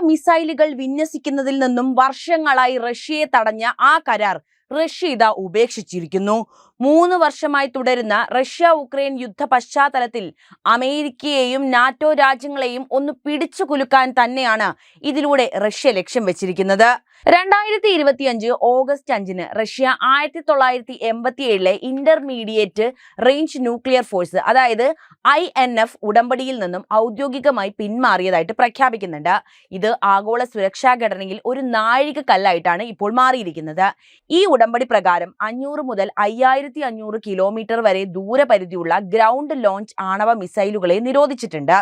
മിസൈലുകൾ വിന്യസിക്കുന്നതിൽ നിന്നും വർഷങ്ങളായി റഷ്യയെ തടഞ്ഞ ആ കരാർ റഷ്യ ഇതാ ഉപേക്ഷിച്ചിരിക്കുന്നു. മൂന്ന് വർഷമായി തുടരുന്ന റഷ്യ ഉക്രൈൻ യുദ്ധ പശ്ചാത്തലത്തിൽ അമേരിക്കയെയും നാറ്റോ രാജ്യങ്ങളെയും ഒന്ന് പിടിച്ചു കുലുക്കാൻ തന്നെയാണ് ഇതിലൂടെ റഷ്യ ലക്ഷ്യം വെച്ചിരിക്കുന്നത്. രണ്ടായിരത്തി ഇരുപത്തിയഞ്ച് ഓഗസ്റ്റ് അഞ്ചിന് റഷ്യ ആയിരത്തി തൊള്ളായിരത്തി എൺപത്തി ഏഴിലെ ഇന്റർമീഡിയറ്റ് റേഞ്ച് ന്യൂക്ലിയർ ഫോഴ്സ് അതായത് ഐ എൻ എഫ് ഉടമ്പടിയിൽ നിന്നും ഔദ്യോഗികമായി പിന്മാറിയതായിട്ട് പ്രഖ്യാപിക്കുന്നുണ്ട്. ഇത് ആഗോള സുരക്ഷാ ഘടനയിൽ ഒരു നാഴിക കല്ലായിട്ടാണ് ഇപ്പോൾ മാറിയിരിക്കുന്നത്. ഈ ഉടമ്പടി പ്രകാരം അഞ്ഞൂറ് മുതൽ അയ്യായിരത്തി അഞ്ഞൂറ് കിലോമീറ്റർ വരെ ദൂരപരിധിയുള്ള ഗ്രൗണ്ട് ലോഞ്ച് ആണവ മിസൈലുകളെ നിരോധിച്ചിട്ടുണ്ട്.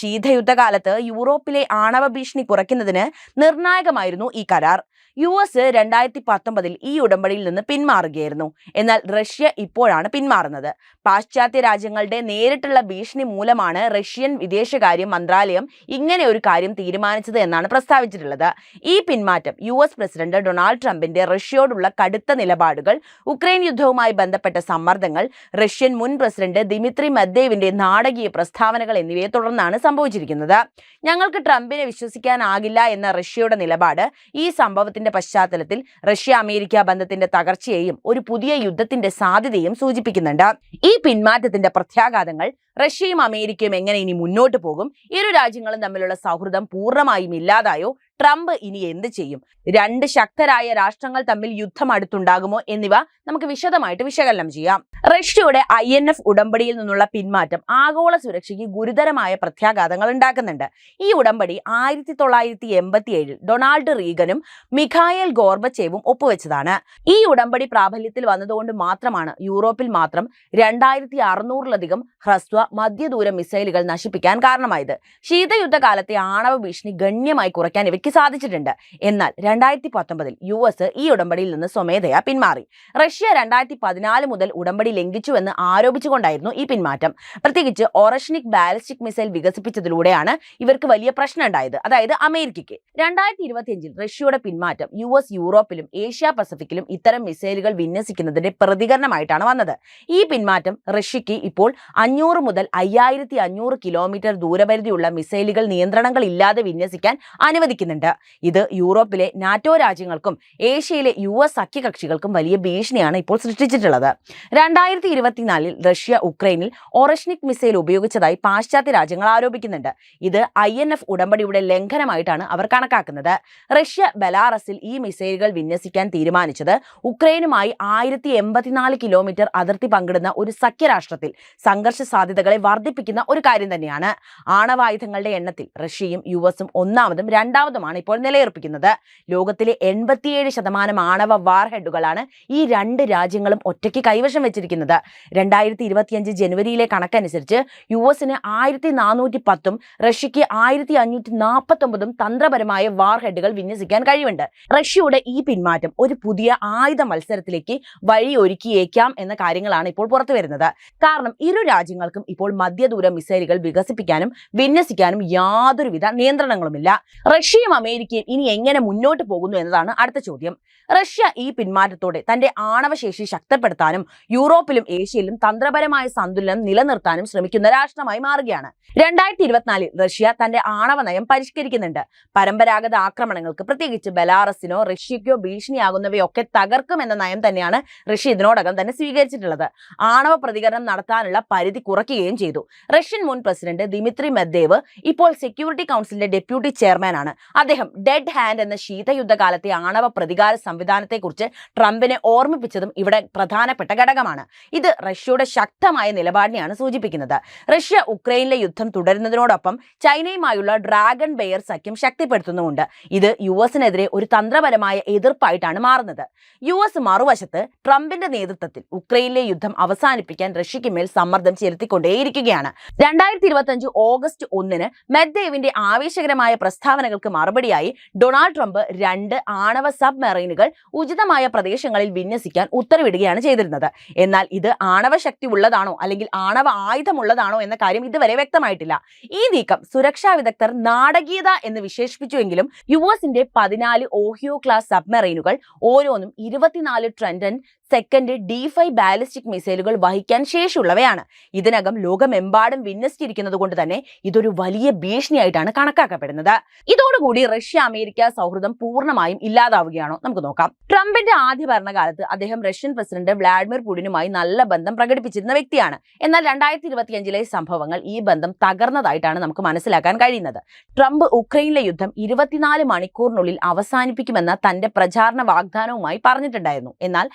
ശീതയുദ്ധകാലത്ത് യൂറോപ്പിലെ ആണവ ഭീഷണി കുറയ്ക്കുന്നതിന് നിർണായകമായിരുന്നു ഈ കരാർ. യു എസ് രണ്ടായിരത്തി പത്തൊമ്പതിൽ ഈ ഉടമ്പടിയിൽ നിന്ന് പിന്മാറുകയായിരുന്നു. എന്നാൽ റഷ്യ ഇപ്പോഴാണ് പിന്മാറുന്നത്. പാശ്ചാത്യ രാജ്യങ്ങളുടെ നേരിട്ടുള്ള ഭീഷണി മൂലമാണ് റഷ്യൻ വിദേശകാര്യ മന്ത്രാലയം ഇങ്ങനെ ഒരു കാര്യം തീരുമാനിച്ചത് എന്നാണ് പ്രസ്താവിച്ചിട്ടുള്ളത്. ഈ പിന്മാറ്റം യു എസ് പ്രസിഡന്റ് ഡൊണാൾഡ് ട്രംപിന്റെ റഷ്യയോടുള്ള കടുത്ത നിലപാടുകൾ ഉക്രൈൻ യുദ്ധവുമായി ബന്ധപ്പെട്ട സമ്മർദ്ദങ്ങൾ റഷ്യൻ മുൻ പ്രസിഡന്റ് ദിമിത്രി മദ്ദേവിന്റെ നാടകീയ പ്രസ്താവനകൾ എന്നിവയെ തുടർന്നാണ് സംഭവിച്ചിരിക്കുന്നത്. ഞങ്ങൾക്ക് ട്രംപിനെ വിശ്വസിക്കാനാകില്ല എന്ന റഷ്യയുടെ നിലപാട് ഈ സംഭവത്തിന്റെ പശ്ചാത്തലത്തിൽ റഷ്യ അമേരിക്ക ബന്ധത്തിന്റെ തകർച്ചയെയും ഒരു പുതിയ യുദ്ധത്തിന്റെ സാധ്യതയും സൂചിപ്പിക്കുന്നുണ്ട്. ഈ പിന്മാറ്റത്തിന്റെ പ്രത്യാഘാതങ്ങൾ റഷ്യയും അമേരിക്കയും എങ്ങനെ ഇനി മുന്നോട്ട് പോകും? ഇരു രാജ്യങ്ങളും തമ്മിലുള്ള സൗഹൃദം പൂർണമായും ഇല്ലാതായോ? ട്രംപ് ഇനി എന്ത് ചെയ്യും? രണ്ട് ശക്തരായ രാഷ്ട്രങ്ങൾ തമ്മിൽ യുദ്ധം അടുത്തുണ്ടാകുമോ എന്നിവ നമുക്ക് വിശദമായിട്ട് വിശകലനം ചെയ്യാം. റഷ്യയുടെ ഐ എൻ എഫ് ഉടമ്പടിയിൽ നിന്നുള്ള പിന്മാറ്റം ആഗോള സുരക്ഷയ്ക്ക് ഗുരുതരമായ പ്രത്യാഘാതങ്ങൾ ഉണ്ടാക്കുന്നുണ്ട്. ഈ ഉടമ്പടി ആയിരത്തി തൊള്ളായിരത്തി എൺപത്തി ഏഴിൽ ഡൊണാൾഡ് റീഗനും മിഖായൽ ഗോർബച്ചേവും ഒപ്പുവെച്ചതാണ്. ഈ ഉടമ്പടി പ്രാബല്യത്തിൽ വന്നതുകൊണ്ട് മാത്രമാണ് യൂറോപ്പിൽ മാത്രം രണ്ടായിരത്തി അറുന്നൂറിലധികം ഹ്രസ്വ മധ്യദൂര മിസൈലുകൾ നശിപ്പിക്കാൻ കാരണമായത്. ശീതയുദ്ധകാലത്തെ ആണവ ഭീഷണി ഗണ്യമായി കുറയ്ക്കാൻ ഇവയ്ക്ക് സാധിച്ചിട്ടുണ്ട്. എന്നാൽ രണ്ടായിരത്തി പത്തൊമ്പതിൽ യു എസ് ഈ ഉടമ്പടിയിൽ നിന്ന് സ്വമേധയാ പിന്മാറി. റഷ്യ രണ്ടായിരത്തി പതിനാല് മുതൽ ഉടമ്പടി ലംഘിച്ചുവെന്ന് ആരോപിച്ചുകൊണ്ടായിരുന്നു ഈ പിന്മാറ്റം. പ്രത്യേകിച്ച് ഓറഷ്നിക് ബാലിസ്റ്റിക് മിസൈൽ വികസിപ്പിച്ചതിലൂടെയാണ് ഇവർക്ക് വലിയ പ്രശ്നം ഉണ്ടായത് അതായത് അമേരിക്കയ്ക്ക്. രണ്ടായിരത്തി ഇരുപത്തിയഞ്ചിൽ റഷ്യയുടെ പിന്മാറ്റം യു എസ് യൂറോപ്പിലും ഏഷ്യ പസഫിക്കിലും ഇത്തരം മിസൈലുകൾ വിന്യസിക്കുന്നതിന്റെ പ്രതികരണമായിട്ടാണ് വന്നത്. ഈ പിന്മാറ്റം റഷ്യയ്ക്ക് ഇപ്പോൾ അഞ്ഞൂറ് മുതൽ അയ്യായിരത്തി അഞ്ഞൂറ് കിലോമീറ്റർ ദൂരപരിധിയുള്ള മിസൈലുകൾ നിയന്ത്രണങ്ങൾ ഇല്ലാതെ വിന്യസിക്കാൻ അനുവദിക്കുന്നുണ്ട്. ഇത് യൂറോപ്പിലെ നാറ്റോ രാജ്യങ്ങൾക്കും ഏഷ്യയിലെ യു എസ് സഖ്യകക്ഷികൾക്കും വലിയ ഭീഷണിയാണ് ഇപ്പോൾ സൃഷ്ടിച്ചിട്ടുള്ളത്. രണ്ടായിരത്തി ഇരുപത്തിനാലിൽ റഷ്യ ഉക്രൈനിൽ ഒറഷ്നിക് മിസൈൽ ഉപയോഗിച്ചതായി പാശ്ചാത്യ രാജ്യങ്ങൾ ആരോപിക്കുന്നുണ്ട്. ഇത് ഐ എൻ എഫ് ഉടമ്പടിയുടെ ലംഘനമായിട്ടാണ് അവർ കണക്കാക്കുന്നത്. റഷ്യ ബലാറസിൽ ഈ മിസൈലുകൾ വിന്യസിക്കാൻ തീരുമാനിച്ചത് ഉക്രൈനുമായി ആയിരത്തി എൺപത്തിനാല് കിലോമീറ്റർ അതിർത്തി പങ്കിടുന്ന ഒരു സഖ്യരാഷ്ട്രത്തിൽ സംഘർഷ സാധ്യതകളെ വർദ്ധിപ്പിക്കുന്ന ഒരു കാര്യം തന്നെയാണ്. ആണവായുധങ്ങളുടെ എണ്ണത്തിൽ റഷ്യയും യു എസും ഒന്നാമതും രണ്ടാമതുമാണ് ഇപ്പോൾ നിലയുറപ്പിക്കുന്നത്. ലോകത്തിലെ എൺപത്തിയേഴ് ശതമാനം ആണവ വാർഹെഡുകളാണ് ഈ രണ്ട് രാജ്യങ്ങളും ഒറ്റയ്ക്ക് കൈവശം വെച്ചിരിക്കുന്നത്. രണ്ടായിരത്തി ഇരുപത്തിയഞ്ച് ജനുവരിയിലെ കണക്കനുസരിച്ച് യു എസിന് ആയിരത്തി നാനൂറ്റി പത്തും റഷ്യക്ക് ആയിരത്തി അഞ്ഞൂറ്റി നാൽപ്പത്തൊമ്പതും തന്ത്രപരമായ വാർഹെഡുകൾ വിന്യസിക്കാൻ കഴിവുണ്ട്. റഷ്യയുടെ ഈ പിന്മാറ്റം ഒരു പുതിയ ആയുധ മത്സരത്തിലേക്ക് വഴിയൊരുക്കിയേക്കാം എന്ന കാര്യങ്ങളാണ് ഇപ്പോൾ പുറത്തു വരുന്നത്. കാരണം ഇരു രാജ്യങ്ങൾക്കും ഇപ്പോൾ മധ്യദൂര മിസൈലുകൾ വികസിപ്പിക്കാനും വിന്യസിക്കാനും യാതൊരുവിധ നിയന്ത്രണങ്ങളുമില്ല. റഷ്യയും അമേരിക്കയും ഇനി എങ്ങനെ മുന്നോട്ട് പോകുന്നു എന്നതാണ് അടുത്ത ചോദ്യം. റഷ്യ ഈ പിന്മാറ്റത്തോടെ തന്റെ ആണവശേഷി ശക്തപ്പെടുത്താനും യൂറോപ്പിലും ഏഷ്യയിലും തന്ത്രപരമായ സന്തുലനം നിലനിർത്താനും ശ്രമിക്കുന്ന രാഷ്ട്രമായി മാറുകയാണ്. രണ്ടായിരത്തി ഇരുപത്തിനാലിൽ റഷ്യ തന്റെ ആണവ നയം പരിഷ്കരിക്കുന്നുണ്ട്. പരമ്പരാഗത ആക്രമണങ്ങൾക്ക് പ്രത്യേകിച്ച് ബലാറസിനോ റഷ്യയ്ക്കോ ഭീഷണിയാകുന്നവയൊക്കെ തകർക്കുമെന്ന നയം തന്നെയാണ് റഷ്യ ഇതിനോടകം തന്നെ സ്വീകരിച്ചിട്ടുള്ളത്. ആണവ പ്രതികരണം നടത്താനുള്ള പരിധി കുറയ്ക്കുകയും ചെയ്തു. റഷ്യൻ മുൻ പ്രസിഡന്റ് ദിമിത്രി മെദ്ദേവ് ഇപ്പോൾ സെക്യൂരിറ്റി കൗൺസിലിന്റെ ഡെപ്യൂട്ടി ചെയർമാനാണ്. അദ്ദേഹം ഡെഡ് ഹാൻഡ് എന്ന ശീതയുദ്ധകാലത്തെ ആണവ പ്രതികാര സംവിധാനത്തെക്കുറിച്ച് ട്രംപിനെ ഓർമ്മിപ്പിച്ചതും ഇവിടെ പ്രധാനപ്പെട്ട ഘടകമാണ്. ഇത് റഷ്യയുടെ ശക്തമായ നിലപാടിനെയാണ് സൂചിപ്പിക്കുന്നത്. റഷ്യ ഉക്രൈനിലെ യുദ്ധം തുടരുന്നതിനോടൊപ്പം ചൈനയുമായുള്ള ഡ്രാഗൺ ബെയർ സഖ്യം ശക്തിപ്പെടുത്തുന്നുമുണ്ട്. ഇത് യു എസിനെതിരെ ഒരു തന്ത്രപരമായ എതിർപ്പായിട്ടാണ് മാറുന്നത്. യു എസ് മറുവശത്ത് ട്രംപിന്റെ നേതൃത്വത്തിൽ ഉക്രൈനിലെ യുദ്ധം അവസാനിപ്പിക്കാൻ റഷ്യയ്ക്ക് മേൽ സമ്മർദ്ദം ചെലുത്തിക്കൊണ്ടേയിരിക്കുകയാണ്. രണ്ടായിരത്തി ഇരുപത്തി ഓഗസ്റ്റ് ഒന്നിന് മെദ്ദേവിന്റെ ആവേശകരമായ പ്രസ്താവനകൾക്ക് മറുപടിയായി ഡൊണാൾഡ് ട്രംപ് രണ്ട് ആണവ സബ്മെറൈനുകൾ ഉചിതമായ പ്രദേശങ്ങളിൽ വിന്യസിക്കാൻ ഉത്തരവിടുകയാണ് ചെയ്തിരുന്നത്. എന്നാൽ ഇത് ആണവ ശക്തി ഉള്ളതാണോ അല്ലെങ്കിൽ ആണവ ആയുധമുള്ളതാണോ എന്ന കാര്യം ഇതുവരെ വ്യക്തമായിട്ടില്ല. ഈ നീക്കം സുരക്ഷാ വിദഗ്ധർ നാടകീയത എന്ന് വിശേഷിപ്പിച്ചുവെങ്കിലും യു എസിന്റെ പതിനാല് ഓഹിയോ ക്ലാസ് സബ്മെറൈനുകൾ ഓരോന്നും ഇരുപത്തിനാല് Trident second D five ballistic മിസൈലുകൾ വഹിക്കാൻ ശേഷിയുള്ളവയാണ്. ഇതിനകം ലോകമെമ്പാടും വിന്യസിച്ചിരിക്കുന്നത് കൊണ്ട് തന്നെ ഇതൊരു വലിയ ഭീഷണിയായിട്ടാണ് കണക്കാക്കപ്പെടുന്നത്. ഇതോടുകൂടി റഷ്യ അമേരിക്ക സൗഹൃദം പൂർണമായും ഇല്ലാതാവുകയാണോ നമുക്ക് നോക്കാം. ട്രംപിന്റെ ആദ്യ ഭരണകാലത്ത് അദ്ദേഹം റഷ്യൻ പ്രസിഡന്റ് വ്ളാഡിമിർ പുടിനുമായി നല്ല ബന്ധം പ്രകടിപ്പിച്ചിരുന്ന വ്യക്തിയാണ്. എന്നാൽ രണ്ടായിരത്തി ഇരുപത്തിയഞ്ചിലെ സംഭവങ്ങൾ ഈ ബന്ധം തകർന്നതായിട്ടാണ് നമുക്ക് മനസ്സിലാക്കാൻ കഴിയുന്നത്. ട്രംപ് ഉക്രൈനിലെ യുദ്ധം ഇരുപത്തിനാല് മണിക്കൂറിനുള്ളിൽ അവസാനിപ്പിക്കുമെന്ന തന്റെ പ്രചാരണ വാഗ്ദാനവുമായി പറഞ്ഞിട്ടുണ്ടായിരുന്നു. എന്നാൽ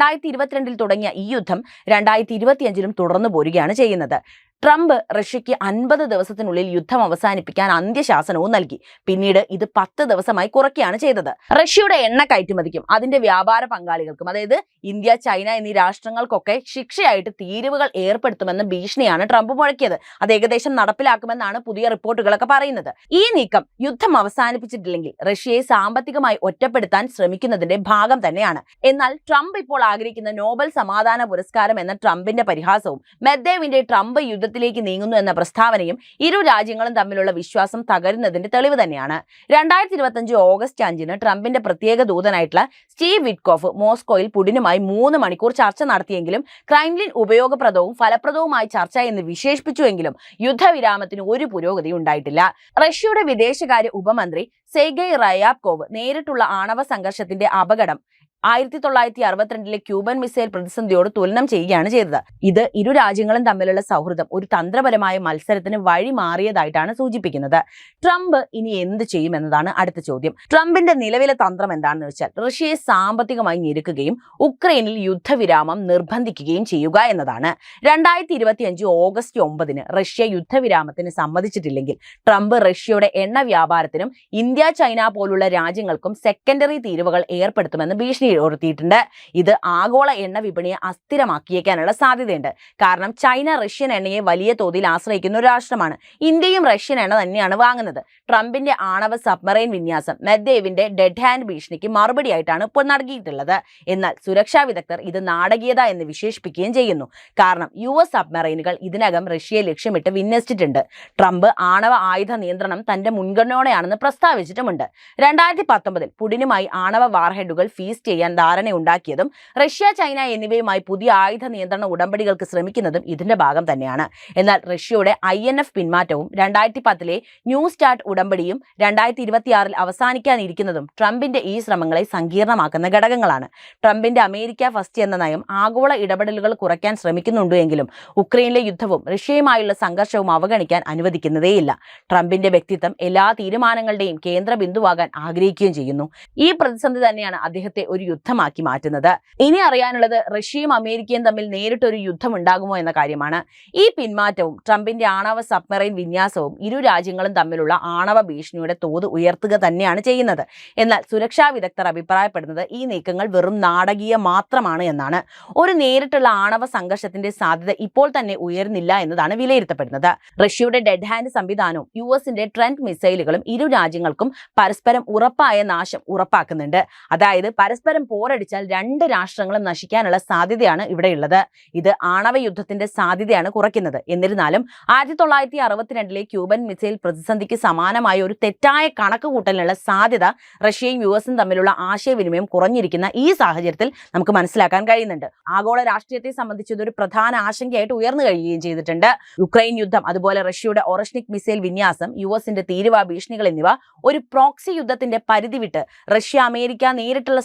രണ്ടായിരത്തി ഇരുപത്തിരണ്ടിൽ തുടങ്ങിയ ഈ യുദ്ധം രണ്ടായിരത്തി ഇരുപത്തിയഞ്ചിലും തുടർന്നു പോരുകയാണ് ചെയ്യുന്നത്. ട്രംപ് റഷ്യയ്ക്ക് അൻപത് ദിവസത്തിനുള്ളിൽ യുദ്ധം അവസാനിപ്പിക്കാൻ അന്ത്യശാസനവും നൽകി. പിന്നീട് ഇത് പത്ത് ദിവസമായി കുറയ്ക്കുകയാണ് ചെയ്തത്. റഷ്യയുടെ എണ്ണ കയറ്റുമതിക്കും അതിന്റെ വ്യാപാര പങ്കാളികൾക്കും അതായത് ഇന്ത്യ ചൈന എന്നീ രാഷ്ട്രങ്ങൾക്കൊക്കെ ശിക്ഷയായിട്ട് തീരുവകൾ ഏർപ്പെടുത്തുമെന്ന ഭീഷണിയാണ് ട്രംപ് മുഴക്കിയത്. അത് ഏകദേശം നടപ്പിലാക്കുമെന്നാണ് പുതിയ റിപ്പോർട്ടുകളൊക്കെ പറയുന്നത്. ഈ നീക്കം യുദ്ധം അവസാനിപ്പിച്ചിട്ടില്ലെങ്കിൽ റഷ്യയെ സാമ്പത്തികമായി ഒറ്റപ്പെടുത്താൻ ശ്രമിക്കുന്നതിന്റെ ഭാഗം തന്നെയാണ്. എന്നാൽ ട്രംപ് ഇപ്പോൾ ആഗ്രഹിക്കുന്ന നോബൽ സമാധാന പുരസ്കാരം എന്ന ട്രംപിന്റെ പരിഹാസവും മെദ്ദേവിന്റെ ട്രംപ് യുദ്ധത്തിലേക്ക് നീങ്ങുന്നു എന്ന പ്രസ്താവനയും ഇരു രാജ്യങ്ങളും തമ്മിലുള്ള വിശ്വാസം തകരുന്നതിന്റെ തെളിവ് തന്നെയാണ്. രണ്ടായിരത്തി ഇരുപത്തഞ്ച് ഓഗസ്റ്റ് അഞ്ചിന് ട്രംപിന്റെ പ്രത്യേക ദൂതനായിട്ടുള്ള സ്റ്റീവ് വിറ്റ്കോഫ് മോസ്കോയിൽ പുടിനുമായി മൂന്ന് മണിക്കൂർ ചർച്ച നടത്തിയെങ്കിലും ക്രൈംലിൻ ഉപയോഗപ്രദവും ഫലപ്രദവുമായ ചർച്ച എന്ന് വിശേഷിപ്പിച്ചുവെങ്കിലും യുദ്ധവിരാമത്തിന് ഒരു പുരോഗതി ഉണ്ടായിട്ടില്ല. റഷ്യയുടെ വിദേശകാര്യ ഉപമന്ത്രി സെഗൈ റയാബ്കോവ് നേരിട്ടുള്ള ആണവ സംഘർഷത്തിന്റെ അപകടം ആയിരത്തി തൊള്ളായിരത്തി അറുപത്തിരണ്ടിലെ ക്യൂബൻ മിസൈൽ പ്രതിസന്ധിയോട് തുലനം ചെയ്യുകയാണ് ചെയ്തത്. ഇത് ഇരു രാജ്യങ്ങളും തമ്മിലുള്ള സൗഹൃദം ഒരു തന്ത്രപരമായ മത്സരത്തിന് വഴി മാറിയതായിട്ടാണ് സൂചിപ്പിക്കുന്നത്. ട്രംപ് ഇനി എന്ത് ചെയ്യും എന്നതാണ് അടുത്ത ചോദ്യം. ട്രംപിന്റെ നിലവിലെ തന്ത്രം എന്താണെന്ന് വെച്ചാൽ റഷ്യയെ സാമ്പത്തികമായി ഞെരുക്കുകയും ഉക്രൈനിൽ യുദ്ധവിരാമം നിർബന്ധിക്കുകയും ചെയ്യുക എന്നതാണ്. രണ്ടായിരത്തി ഇരുപത്തിയഞ്ച് ഓഗസ്റ്റ് ഒമ്പതിന് റഷ്യ യുദ്ധവിരാമത്തിന് സമ്മതിച്ചിട്ടില്ലെങ്കിൽ ട്രംപ് റഷ്യയുടെ എണ്ണ വ്യാപാരത്തിനും ഇന്ത്യ ചൈന പോലുള്ള രാജ്യങ്ങൾക്കും സെക്കൻഡറി തീരുവകൾ ഏർപ്പെടുത്തുമെന്ന് ഭീഷണി ഉയർത്തിയിട്ടുണ്ട്. ഇത് ആഗോള എണ്ണ വിപണിയെ അസ്ഥിരമാക്കിയേക്കാനുള്ള സാധ്യതയുണ്ട്. കാരണം ചൈന റഷ്യൻ എണ്ണയെ വലിയ തോതിൽ ആശ്രയിക്കുന്ന ഒരു രാഷ്ട്രമാണ്. ഇന്ത്യയും റഷ്യൻ എണ്ണ തന്നെയാണ് വാങ്ങുന്നത്. ട്രംപിന്റെ ആണവ സബ്മറൈൻ വിന്യാസം മെദ്ദേവിന്റെ ഡെഡ് ഹാൻഡ് ഭീഷണിക്ക് മറുപടിയായിട്ടാണ് ഇപ്പോൾ നൽകിയിട്ടുള്ളത്. എന്നാൽ സുരക്ഷാ വിദഗ്ധർ ഇത് നാടകീയത എന്ന് വിശേഷിപ്പിക്കുകയും ചെയ്യുന്നു. കാരണം യു എസ് സബ്മറൈനുകൾ ഇതിനകം റഷ്യയെ ലക്ഷ്യമിട്ട് വിന്യസിച്ചിട്ടുണ്ട്. ട്രംപ് ആണവ ആയുധ നിയന്ത്രണം തന്റെ മുൻഗണനയോടെയാണെന്ന് പ്രസ്താവിച്ചിട്ടുമുണ്ട്. രണ്ടായിരത്തി പത്തൊമ്പതിൽ പുടിനുമായി ആണവ വാർഹെഡുകൾ ഫീസ് ചെയ്യാൻ ധാരണയുണ്ടാക്കിയതും റഷ്യ ചൈന എന്നിവയുമായി പുതിയ ആയുധ നിയന്ത്രണ ഉടമ്പടികൾക്ക് ശ്രമിക്കുന്നതും ഇതിന്റെ ഭാഗം തന്നെയാണ്. എന്നാൽ റഷ്യയുടെ ഐ എൻ എഫ് പിന്മാറ്റവും രണ്ടായിരത്തി പത്തിലെ ന്യൂ സ്റ്റാർട്ട് ഉടമ്പടിയും രണ്ടായിരത്തി ഇരുപത്തിയാറിൽ അവസാനിക്കാനിരിക്കുന്നതും ട്രംപിന്റെ ഈ ശ്രമങ്ങളെ സങ്കീർണമാക്കുന്ന ഘടകങ്ങളാണ്. ട്രംപിന്റെ അമേരിക്ക ഫസ്റ്റ് എന്ന നയം ആഗോള ഇടപെടലുകൾ കുറയ്ക്കാൻ ശ്രമിക്കുന്നുണ്ടെങ്കിലും ഉക്രൈനിലെ യുദ്ധവും റഷ്യയുമായുള്ള സംഘർഷവും അവഗണിക്കാൻ അനുവദിക്കുന്നതേയില്ല. ട്രംപിന്റെ വ്യക്തിത്വം എല്ലാ തീരുമാനങ്ങളുടെയും കേന്ദ്ര ബിന്ദുവാകാൻ ആഗ്രഹിക്കുകയും ചെയ്യുന്നു. ഈ പ്രതിസന്ധി തന്നെയാണ് അദ്ദേഹത്തെ ഒരു യുദ്ധമാക്കി മാറ്റുന്നത്. ഇനി അറിയാനുള്ളത് റഷ്യയും അമേരിക്കയും തമ്മിൽ നേരിട്ടൊരു യുദ്ധം ഉണ്ടാകുമോ എന്ന കാര്യമാണ്. ഈ പിന്മാറ്റവും ട്രംപിന്റെ ആണവ സബ്മറൈൻ വിന്യാസവും ഇരു രാജ്യങ്ങളും തമ്മിലുള്ള ആണവ ഭീഷണിയുടെ തോത് ഉയർത്തുക തന്നെയാണ് ചെയ്യുന്നത്. എന്നാൽ സുരക്ഷാ വിദഗ്ധർ അഭിപ്രായപ്പെടുന്നത് ഈ നീക്കങ്ങൾ വെറും നാടകീയ മാത്രമാണ് എന്നാണ്. ഒരു നേരിട്ടുള്ള ആണവ സംഘർഷത്തിന്റെ സാധ്യത ഇപ്പോൾ തന്നെ ഉയർന്നില്ല എന്നതാണ് വിലയിരുത്തപ്പെടുന്നത്. റഷ്യയുടെ ഡെഡ് ഹാൻഡ് സംവിധാനവും യു എസിന്റെ ട്രെൻഡ് മിസൈലുകളും ഇരു രാജ്യങ്ങൾക്കും പരസ്പരം ഉറപ്പായ നാശം ഉറപ്പാക്കുന്നുണ്ട്. അതായത് പരസ്പരം പോരടിച്ചാൽ രണ്ട് രാഷ്ട്രങ്ങളും നശിക്കാനുള്ള സാധ്യതയാണ് ഇവിടെയുള്ളത്. ഇത് ആണവ യുദ്ധത്തിന്റെ സാധ്യതയാണ് കുറയ്ക്കുന്നത്. എന്നിരുന്നാലും ആയിരത്തി തൊള്ളായിരത്തി അറുപത്തിരണ്ടിലെ ക്യൂബൻ മിസൈൽ പ്രതിസന്ധിക്ക് സമാനമായ ഒരു തെറ്റായ കണക്കുകൂട്ടലിനുള്ള സാധ്യത റഷ്യയും യു എസും തമ്മിലുള്ള ആശയവിനിമയം കുറഞ്ഞിരിക്കുന്ന ഈ സാഹചര്യത്തിൽ നമുക്ക് മനസ്സിലാക്കാൻ കഴിയുന്നുണ്ട്. ആഗോള രാഷ്ട്രീയത്തെ സംബന്ധിച്ച് ഇതൊരു പ്രധാന ആശങ്കയായിട്ട് ഉയർന്നു കഴിയുകയും ചെയ്തിട്ടുണ്ട്. യുക്രൈൻ യുദ്ധം അതുപോലെ റഷ്യയുടെ ഒറഷ്നിക് മിസൈൽ വിന്യാസം യു എസിന്റെ തീരുവ ഭീഷണികൾ എന്നിവ ഒരു പ്രോക്സി യുദ്ധത്തിന്റെ പരിധി വിട്ട് റഷ്യ അമേരിക്ക നേരിട്ടുള്ള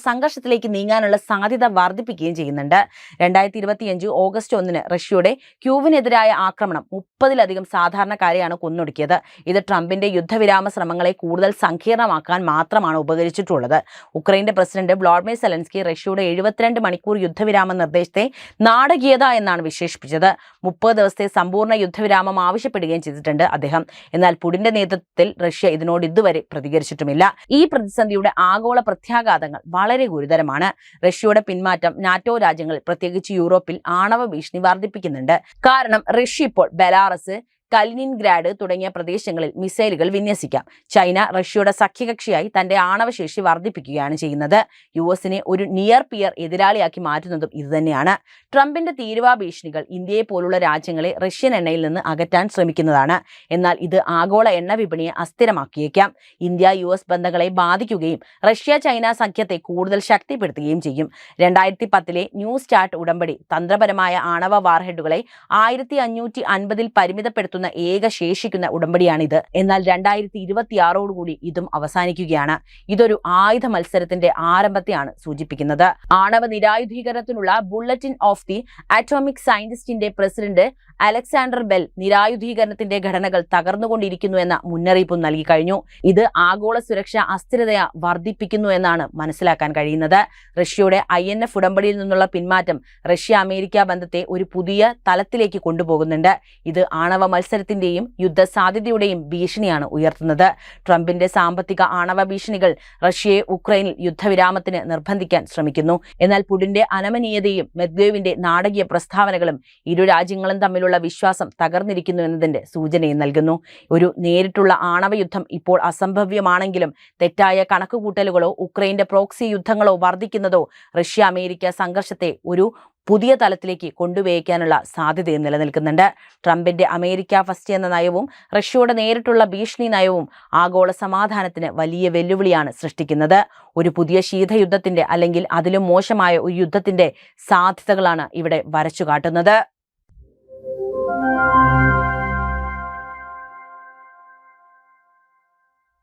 സംഘർഷത്തിലേക്ക് നീങ്ങാനുള്ള സാധ്യത വർദ്ധിപ്പിക്കുകയും ചെയ്യുന്നുണ്ട്. രണ്ടായിരത്തി ഇരുപത്തിയഞ്ച് ഓഗസ്റ്റ് ഒന്നിന് റഷ്യയുടെ ക്യൂവിനെതിരായ ആക്രമണം മുപ്പതിലധികം സാധാരണക്കാരെയാണ് കൊന്നൊടുക്കിയത്. ഇത് ട്രംപിന്റെ യുദ്ധവിരാമ ശ്രമങ്ങളെ കൂടുതൽ സങ്കീർണമാക്കാൻ മാത്രമാണ് ഉപകരിച്ചിട്ടുള്ളത്. ഉക്രൈന്റെ പ്രസിഡന്റ് വ്ളാഡിമിർ സെലൻസ്കി റഷ്യയുടെ എഴുപത്തിരണ്ട് മണിക്കൂർ യുദ്ധവിരാമ നിർദ്ദേശത്തെ നാടകീയത എന്നാണ് വിശേഷിപ്പിച്ചത്. മുപ്പത് ദിവസത്തെ സമ്പൂർണ യുദ്ധവിരാമം ആവശ്യപ്പെടുകയും ചെയ്തിട്ടുണ്ട് അദ്ദേഹം. എന്നാൽ പുടിന്റെ നേതൃത്വത്തിൽ റഷ്യ ഇതിനോട് ഇതുവരെ പ്രതികരിച്ചിട്ടുമില്ല. ഈ പ്രതിസന്ധിയുടെ ആഗോള പ്രത്യാഘാതങ്ങൾ വളരെ ഗുരുതരമാണ്. റഷ്യയുടെ പിന്മാറ്റം നാറ്റോ രാജ്യങ്ങളിൽ പ്രത്യേകിച്ച് യൂറോപ്പിൽ ആണവ ഭീഷണി വർദ്ധിപ്പിക്കുന്നുണ്ട് കാരണം റഷ്യ ഇപ്പോൾ ബെലാറസ് കലിനിൻഗ്രാഡ് തുടങ്ങിയ പ്രദേശങ്ങളിൽ മിസൈലുകൾ വിന്യസിക്കാം. ചൈന റഷ്യയുടെ സഖ്യകക്ഷിയായി തന്റെ ആണവശേഷി വർദ്ധിപ്പിക്കുകയാണ് ചെയ്യുന്നത്. യു എസിനെ ഒരു നിയർ പിയർ എതിരാളിയാക്കി മാറ്റുന്നതും ഇതുതന്നെയാണ്. ട്രംപിന്റെ തീരുവ ഭീഷണികൾ ഇന്ത്യയെ പോലുള്ള രാജ്യങ്ങളെ റഷ്യൻ എണ്ണയിൽ നിന്ന് അകറ്റാൻ ശ്രമിക്കുന്നതാണ്. എന്നാൽ ഇത് ആഗോള എണ്ണ വിപണിയെ അസ്ഥിരമാക്കിയേക്കാം. ഇന്ത്യ യു എസ് ബന്ധങ്ങളെ ബാധിക്കുകയും റഷ്യ ചൈന സഖ്യത്തെ കൂടുതൽ ശക്തിപ്പെടുത്തുകയും ചെയ്യും. രണ്ടായിരത്തി പത്തിലെ ന്യൂ സ്റ്റാർട്ട് ഉടമ്പടി തന്ത്രപരമായ ആണവ വാർഹെഡുകളെ ആയിരത്തി അഞ്ഞൂറ്റി അൻപതിൽ പരിമിതപ്പെടുത്തുന്ന ഏക ശേഷിക്കുന്ന ഉടമ്പടിയാണിത്. എന്നാൽ രണ്ടായിരത്തി ഇരുപത്തിയാറോടുകൂടി ഇതും അവസാനിക്കുകയാണ്. ഇതൊരു ആയുധ മത്സരത്തിന്റെ ആരംഭത്തെയാണ് സൂചിപ്പിക്കുന്നത്. ആണവ നിരായുധീകരണത്തിനുള്ള ബുള്ളറ്റിൻ ഓഫ് ദി അറ്റോമിക് സയന്റിസ്റ്റിന്റെ പ്രസിഡന്റ് അലക്സാണ്ടർ ബെൽ നിരായുധീകരണത്തിന്റെ ഘടനകൾ തകർന്നുകൊണ്ടിരിക്കുന്നു എന്ന മുന്നറിയിപ്പും നൽകി കഴിഞ്ഞു. ഇത് ആഗോള സുരക്ഷ അസ്ഥിരതയെ വർദ്ധിപ്പിക്കുന്നു എന്നാണ് മനസ്സിലാക്കാൻ കഴിയുന്നത്. റഷ്യയുടെ ഐ എൻ എഫ് ഉടമ്പടിയിൽ നിന്നുള്ള പിന്മാറ്റം റഷ്യ അമേരിക്ക ബന്ധത്തെ ഒരു പുതിയ തലത്തിലേക്ക് കൊണ്ടുപോകുന്നുണ്ട്. ഇത് ആണവ മത്സരത്തിന്റെയും യുദ്ധസാധ്യതയുടെയും ഭീഷണിയാണ് ഉയർത്തുന്നത്. ട്രംപിന്റെ സാമ്പത്തിക ആണവ ഭീഷണികൾ റഷ്യയെ ഉക്രൈനിൽ യുദ്ധവിരാമത്തിന് നിർബന്ധിക്കാൻ ശ്രമിക്കുന്നു. എന്നാൽ പുടിന്റെ അനമനീയതയും മെദ്വേവിന്റെ നാടകീയ പ്രസ്താവനകളും ഇരു രാജ്യങ്ങളും തമ്മിലുള്ള വിശ്വാസം തകർന്നിരിക്കുന്നു എന്നതിന്റെ സൂചനയും നൽകുന്നു. ഒരു നേരിട്ടുള്ള ആണവ യുദ്ധം ഇപ്പോൾ അസംഭവ്യമാണെങ്കിലും തെറ്റായ കണക്കുകൂട്ടലുകളോ ഉക്രൈന്റെ പ്രോക്സി യുദ്ധങ്ങളോ വർദ്ധിക്കുന്നതോ റഷ്യ അമേരിക്ക സംഘർഷത്തെ ഒരു പുതിയ തലത്തിലേക്ക് കൊണ്ടുപോയിക്കാനുള്ള സാധ്യതയും നിലനിൽക്കുന്നുണ്ട്. ട്രംപിന്റെ അമേരിക്ക ഫസ്റ്റ് എന്ന നയവും റഷ്യയുടെ നേരിട്ടുള്ള ഭീഷണി നയവും ആഗോള സമാധാനത്തിന് വലിയ വെല്ലുവിളിയാണ് സൃഷ്ടിക്കുന്നത്. ഒരു പുതിയ ശീതയുദ്ധത്തിന്റെ അല്ലെങ്കിൽ അതിലും മോശമായ ഒരു യുദ്ധത്തിന്റെ സാധ്യതകളാണ് ഇവിടെ വരച്ചു കാട്ടുന്നത്